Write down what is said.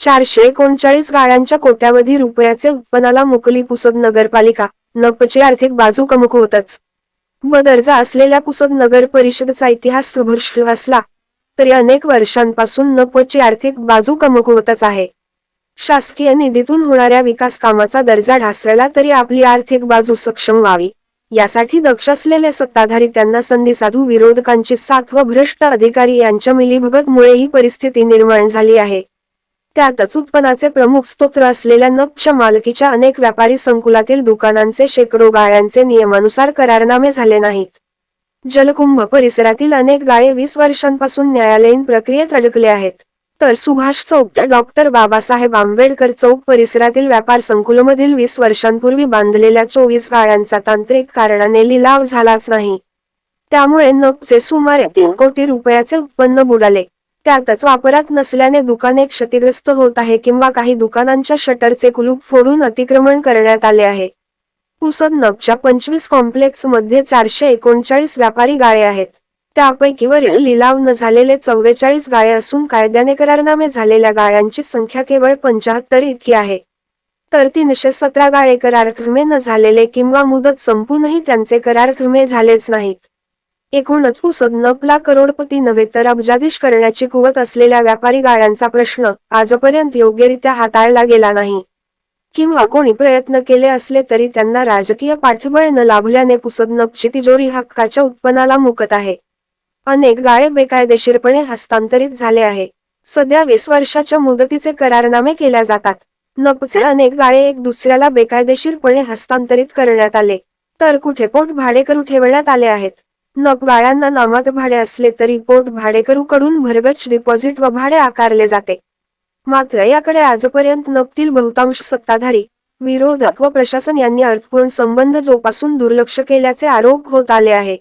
चारशे एकोणचाळीस गाळ्यांच्या कोट्यावधी रुपयाचे उत्पन्नाला मुकली पुसद नगरपालिका नपची आर्थिक बाजू कमक होतच. व दर्जा असलेल्या पुसद नगर परिषदचा इतिहास सुभ्रष्ट असला तरी अनेक वर्षांपासून नपची आर्थिक बाजू कमक होतच आहे. शासकीय निधीतून होणाऱ्या विकास कामाचा दर्जा ढासळला तरी आपली आर्थिक बाजू सक्षम व्हावी. यासाठी दक्ष असलेले सत्ताधारी त्यांना संधी साधू विरोधकांची साथ व भ्रष्ट अधिकारी यांच्या मिलीभगतमुळे ही परिस्थिती निर्माण झाली आहे. त्यातच उत्पन्नाचे प्रमुख स्तोत्र असलेल्या नपच्या मालकीच्या अनेक व्यापारी संकुलातील दुकानांचे शेकडो गाळ्यांचे नियमानुसार करारनामे झाले नाहीत. जलकुंभ परिसरातील अनेक गाळे वीस वर्षांपासून न्यायालयीन प्रक्रियेत अडकले आहेत. तर सुभाष चौक डॉक्टर बाबासाहेब आंबेडकर चौक परिसरातील व्यापार संकुलमधील वीस वर्षांपूर्वी बांधलेल्या चोवीस गाळ्यांचा तांत्रिक कारणाने लिलाव झालाच नाही. त्यामुळे नपचे सुमारे तीन कोटी रुपयाचे उत्पन्न बुडाले. त्यातच वापरात नसल्याने दुकाने क्षतिग्रस्त होत आहे किंवा काही दुकानांच्या शटरचे कुलूप फोडून अतिक्रमण करण्यात आले आहे. पुसद पंचवीस कॉम्प्लेक्समध्ये चारशे एकोणचाळीस व्यापारी गाळे आहेत. त्यापैकी वरील लिलाव न झालेले चव्वेचाळीस गाळे असून कायद्याने करारनामे झालेल्या गाळ्यांची संख्या केवळ पंचाहत्तर इतकी आहे. तर तीनशे सतरा गाळे करारक्रमे न झालेले किंवा मुदत संपूनही त्यांचे करारक्रमे झालेच नाहीत. एकूणच हो पुसद नपला करोडपती नव्हे तर अब्जाधीश करण्याची कुवत असलेल्या व्यापारी गाळ्यांचा प्रश्न आजपर्यंत योग्यरित्या हाताळला गेला नाही. किंवा कोणी प्रयत्न केले असले तरी त्यांना राजकीय पाठबळ न लाभल्याने पुसद नपची तिजोरी हक्काच्या उत्पन्नाला मुकत आहे. अनेक गाळे बेकायदेशीरपणे हस्तांतरित झाले आहे. सध्या वीस वर्षाच्या मुदतीचे करारनामे केल्या जातात. नपचे अनेक गाळे एक दुसऱ्याला बेकायदेशीरपणे हस्तांतरित करण्यात आले. तर कुठे पोट भाडेकरू ठेवण्यात आले आहेत? नप गाळ्यांना नामात भाडे असले तरी पोट भाडेकरूकडून भरगच डिपॉझिट व भाडे आकारले जाते. मात्र याकडे आजपर्यंत नपतील बहुतांश सत्ताधारी विरोधक व प्रशासन यांनी अर्थपूर्ण संबंध जोपासून दुर्लक्ष केल्याचे आरोप होत आले आहे